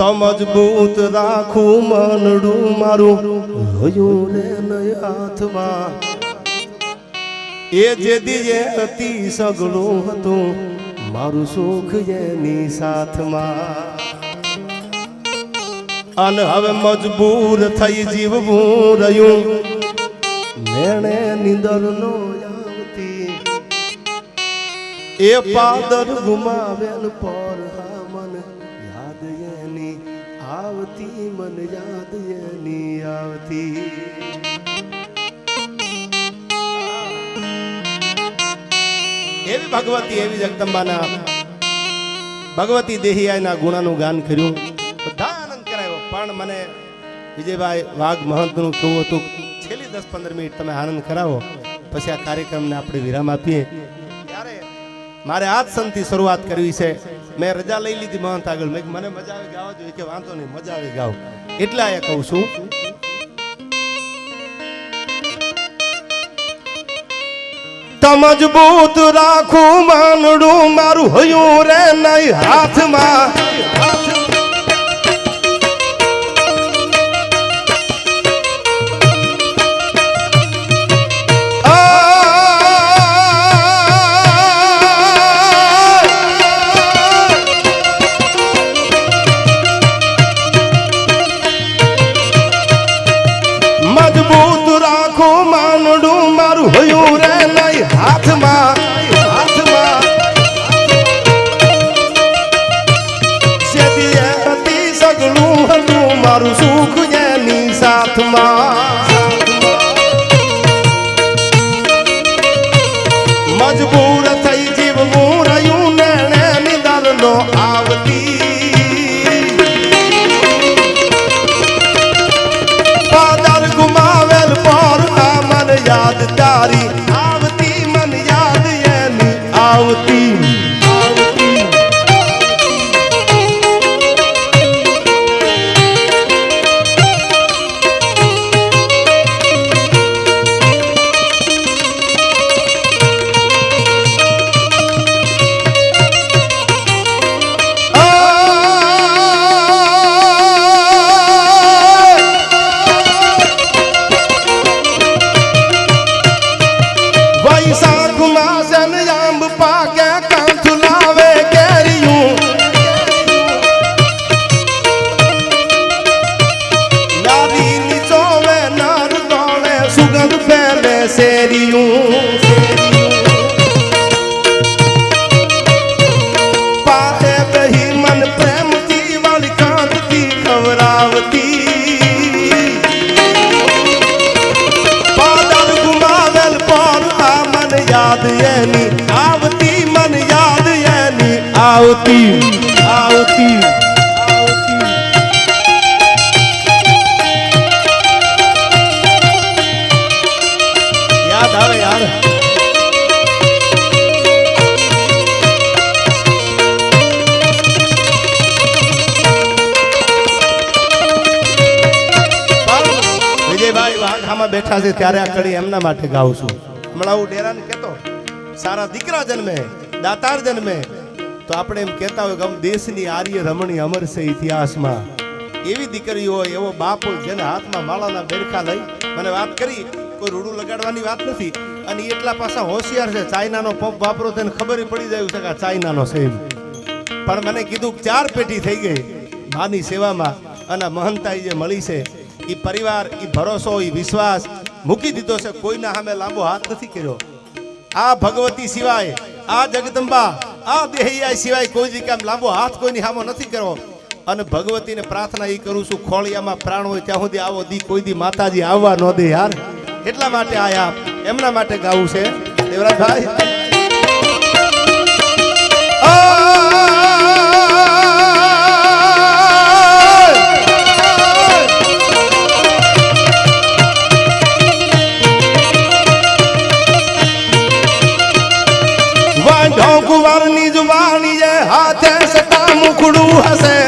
તો મજબૂત રાખું, મનડું મારું. લોયું રે નય એ જે દીએ અતિ સગળું હતું, મારું સુખ એની સાથમાં. અને હવે મજબૂર થઈ જીવવું રહ્યું. મેણે નિંદર નો આવતી. એ પાદર ગુમાવેલ પર યાદ એની આવતી. એવી ભગવતી, એવી જગદંબાના, ભગવતી દેહિયાના ગુણાનું ગાન કર્યું. બધા આનંદ કરાયો. પણ મને વિજયભાઈ વાઘ મહંતનું કેવું હતું, છેલ્લી દસ પંદર મિનિટ તમે આનંદ કરાવો. પછી આ કાર્યક્રમને આપણે વિરામ આપીએ. ત્યારે મારે આજ સંથી શરૂઆત કરવી છે. મેં રજા લઈ લીધી મહંત આગળ. મેં મને મજા આવે, ગાવા જોઈએ. કે વાંધો નહીં, મજા આવે ગાવ એટલે આ કહું છું. મજબૂત રાખું માનડું મારું હયું રે નહીં હાથમાં. મજબૂત મારું હયું રે નહીં હાથમાં હાથમાં. સગળું હતું મારું સુખ Sério. વાઘામાં છે ત્યારે આ કડી એમના માટે ગાઉં છું. હમણાં હું ડેરાને કહેતો, સારા દીકરા જન્મે, દાતાર જન્મે. તો આપણે એમ કહેતા હોય કે આમ દેશની આર્ય રમણી અમર ઇતિહાસમાં. એવી દીકરી હોય, એવો બાપ હોય, જેના હાથમાં માળાના બેરખા લઈ, મને વાત કરી, કોઈ રૂડું લગાડવાની વાત નથી. અને એટલા પાછા હોશિયાર છે, ચાઇનાનો પંપ વાપરો તેને ખબર પડી જાય છે કે ચાઇનાનો એમ. પણ મને કીધું ચાર પેટી થઈ ગઈ, માની સેવામાં, અને મહંતાઈ જે મળી છે એ પરિવાર એ ભરોસો એ વિશ્વાસ મૂકી દીધો છે. કોઈના સામે લાંબો હાથ નથી કર્યો. આ ભગવતી સિવાય, આ જગદંબા, આ દેહૈયા સિવાય કોઈ જગ્યાએ લાંબો હાથ કોઈની સામો નથી કર્યો. અને ભગવતીને પ્રાર્થના એ કરું છું, ખોળિયામાં પ્રાણ હોય ત્યાં સુધી આવો દી, કોઈ દી માતાજી આવવા ન દે યાર. એટલા માટે આયા એમના માટે ગાવું છે. દેવરાજભાઈ. મુખડું હશે.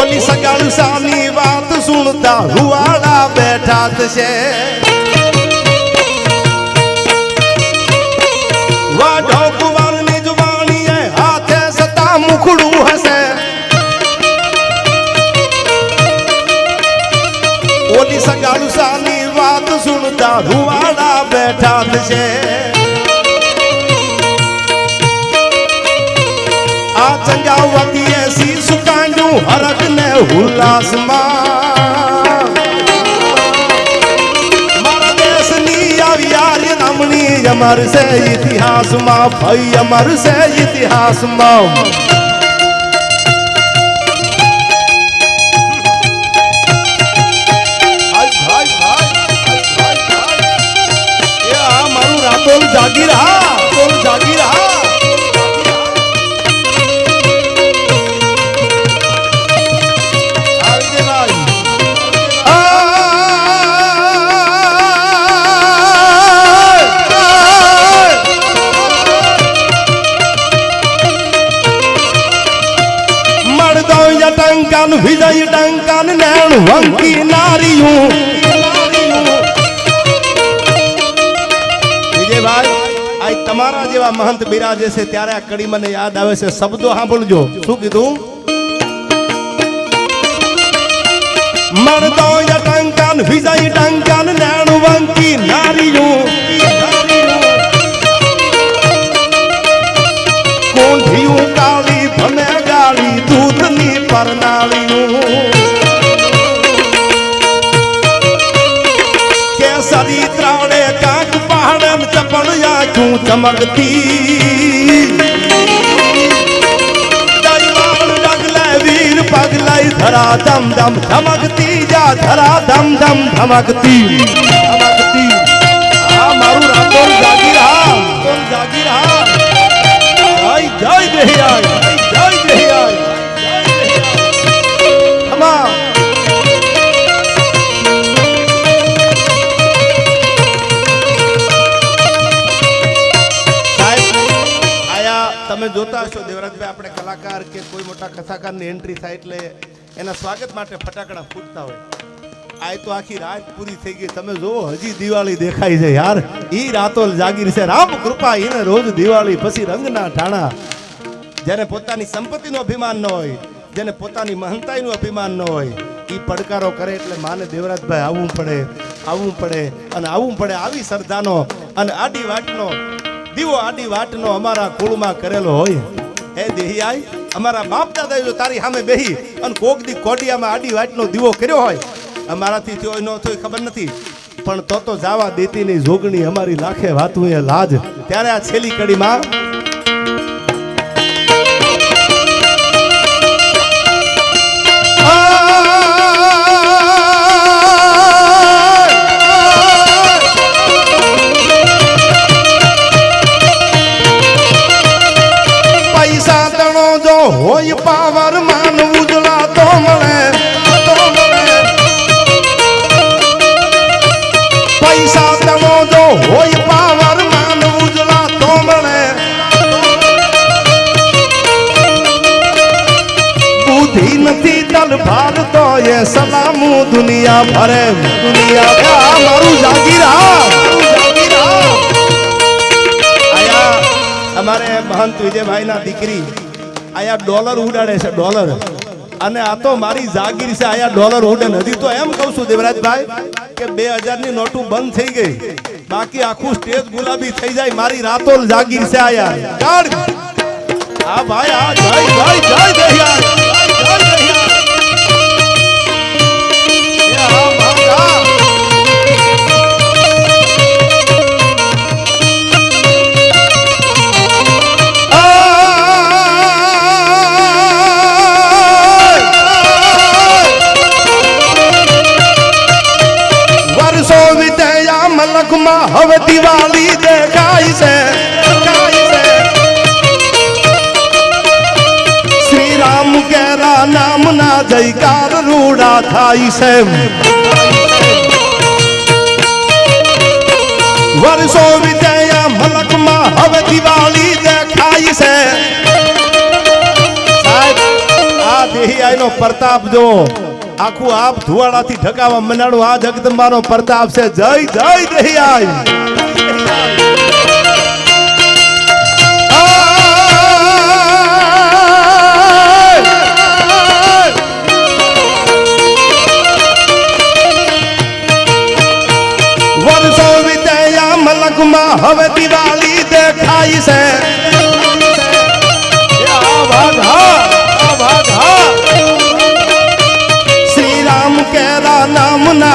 ઓલી સગાળ સાની વાત સુણતા હુવાડા બેઠા થશે. વાંઢો કુંવરની જુવાની એ હાથે દુખડું હશે. ઓલી સગાડુસાની વાત સુનતા રૂવાડા બેઠા થશે. આ ચંગાવતીએ શીશ કાંડ્યું હરક ને ઉલ્લાસમાં. મારા દેશની આવી આર્ય નામની અમર છે ઇતિહાસમાં ભાઈ અમર છે ઇતિહાસમાં. ભાઈ, ભાઈ, ભાઈ, ભાઈ. વંકી નારીયું તમારા જેવા મહંત બિરાજે છે, ત્યારે આ કડી મને યાદ આવે છે. શબ્દો સાંભળજો. શું કીધું? મરદો ટંકાન, વિજય ટંકાન, નાણું વંકી નારીયું કોઠિયું કાળી ભમે ગાળી દૂધની પરનાળીયું આંખું ચમકતી. વીર પગલાઈ ધરા ધમ ધમ ધમકતી જા ધરા ધમ ધમ ધમકતી. ધમકતી. એન્ટ્રી થાય એટલે એના સ્વાગત માટે ફટાકડા ફૂટતા હોય. આ તો આખી રાત પૂરી થઈ ગઈ. તમે જોવો હજી દિવાળી દેખાય છે યાર. ઈ રાતો જાગીર છે રામ કૃપા એને રોજ દિવાળી, પછી રંગના ઠાણા. જેને પોતાની સંપત્તિનું અભિમાન ન હોય, જેને પોતાની મહંતાઈનું અભિમાન ન હોય એ પડકારો કરે એટલે માને દેવરાજભાઈ, આવવું પડે આવવું પડે, અને આવવું પડે આવી શ્રદ્ધાનો અને આડી વાટનો, દીવો આડી વાટનો અમારા કુળમાં કરેલો હોય. હે દેહિયાઈ અમારા બાપ દાદા જો તારી સામે બેહી અને કોક દી કોડિયામાં આડી વાટનો દીવો કર્યો હોય. અમારાથી થયો ન થયો ખબર નથી. પણ તો તો જાવા દેતીની જોગણી અમારી લાખે વાતું એ લાજ. ત્યારે આ છેલ્લી કડીમાં બુદ્ધિ નથી તલ ભાર તો એ સલામુ દુનિયા ભરે. દુનિયા ભરે. આ મારું જાગીર. આયા, અમારે મહંત વિજયભાઈના દીકરી. આયા ડોલર ઉડાડે છે, ડોલર. અને આ તો મારી જાગીર છે, આયા ડોલર ઉડે. નથી તો એમ કહું છું દેવરાજભાઈ કે બે ની નોટું બંધ થઈ ગઈ. બાકી આખું સ્ટેજ ગુલાબી થઈ જાય, મારી રાતો જાગીર છે આયા. હા ભાઈ આ જય જય જય જય મલકમાં હવે દિવાળી દેખાય છે શ્રી રામ કેરા નામના જયકાર રૂડા થાય છે. વર્ષો વિતયા મલકમાં હવે દિવાળી દેખાય છે. સાહેબ, આ દેહિયાનો પ્રતાપ જો આખું આપ ધુવાડાથી ઢકાવા મનાડું. આ જગદંબાનો પ્રતાપ છે જય જય, દહિયાઈ. હવે દિવાળી દેખાય છે.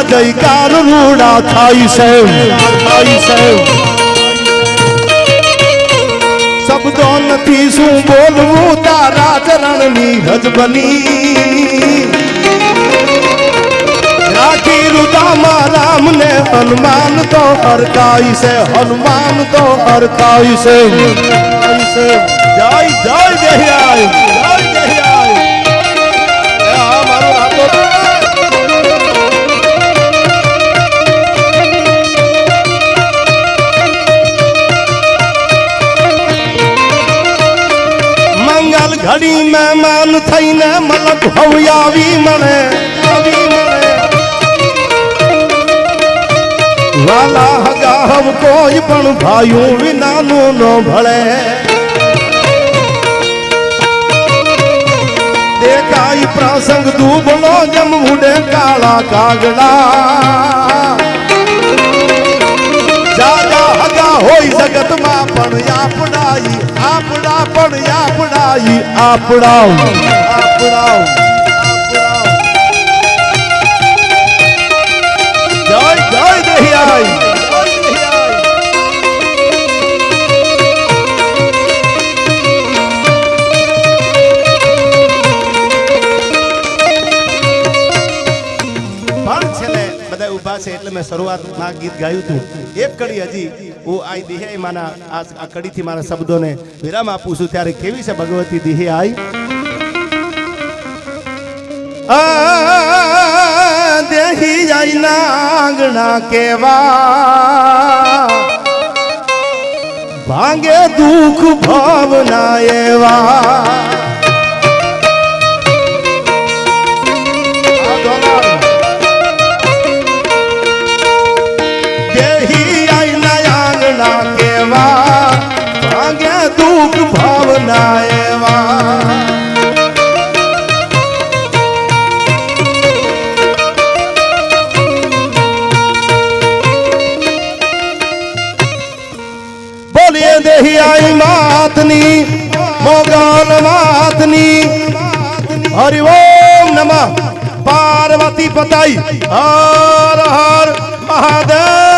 આ જયકાર રૂડા થાય છે. થાય છે. શબ્દો નથી શું બોલવું? તારા ચરણની હજબની રાખી રુદામાં રામને હનુમાન તો હરકાય છે. હનુમાન તો હરકાય છે. જય જય જય ઘડી મહેમાન થઈને મલક મળે આવી મળે. વાલા હગા હમ કોઈ પણ ભાયું વિનાનું ન ભળે. દેખાય પ્રસંગ દુબળો જમ ઉડે કાળા કાગડા. જાજા હગા હોય જગતમાં પણ આપડાઈ આપડા પણ આપડાઈ આપડાવ આપડાવ આપડાવ જય જય દેહિયાઈ પણ છેલ્લે બધા ઊભા છે એટલે મેં શરૂઆતમાં ગીત ગાયું હતું. એક કડી હજી હું આઈ દિહે માના આ કડીથી મારા શબ્દોને વિરામ આપું છું. ત્યારે કેવી છે ભગવતી દિહે આઈ? દેહી જાય ના આંગણા કેવા. ભાંગે દુઃખ ભાવના એવા. ભાંગે દુઃખ ભાવના એવા બોલીએ દેહી આઈ માતની મોગલ માતની હરિ ઓમ નમઃ પાર્વતી પતાઈ હર હર મહાદેવ